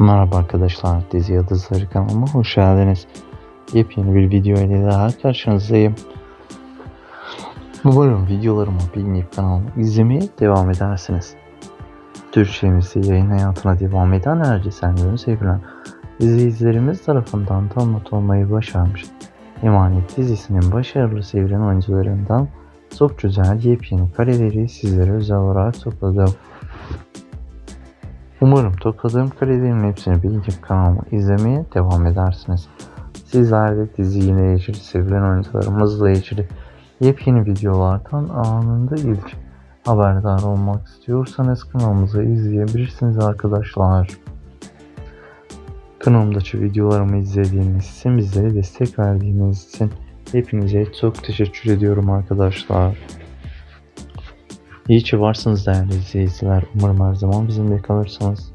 Merhaba arkadaşlar, Dizi Yıldızları kanalıma hoş geldiniz. Yepyeni bir video ile daha karşınızdayım. Umarım videolarımı beğenip kanalımı izlemeye devam edersiniz. Türkçemizi yayın hayatına devam eden enerji senlerin sevilen izleyicilerimiz tarafından tanımat olmayı başarmış. Emanet dizisinin başarılı sevilen oyuncularından çok güzel yepyeni kareleri sizlere özel olarak topladım. Umarım topladığım karelerin hepsini beğenip kanalımı izlemeye devam edersiniz. Sizler de diziyle ilgili sevilen oyuncularımızla ilgili yepyeni videolardan anında ilk haberdar olmak istiyorsanız kanalımızı izleyebilirsiniz arkadaşlar. Kanalımdaki videolarımı izlediğiniz için bizlere destek verdiğiniz için hepinize çok teşekkür ediyorum arkadaşlar. İyi ki varsınız değerli izleyiciler. Umarım her zaman bizimle kalırsınız.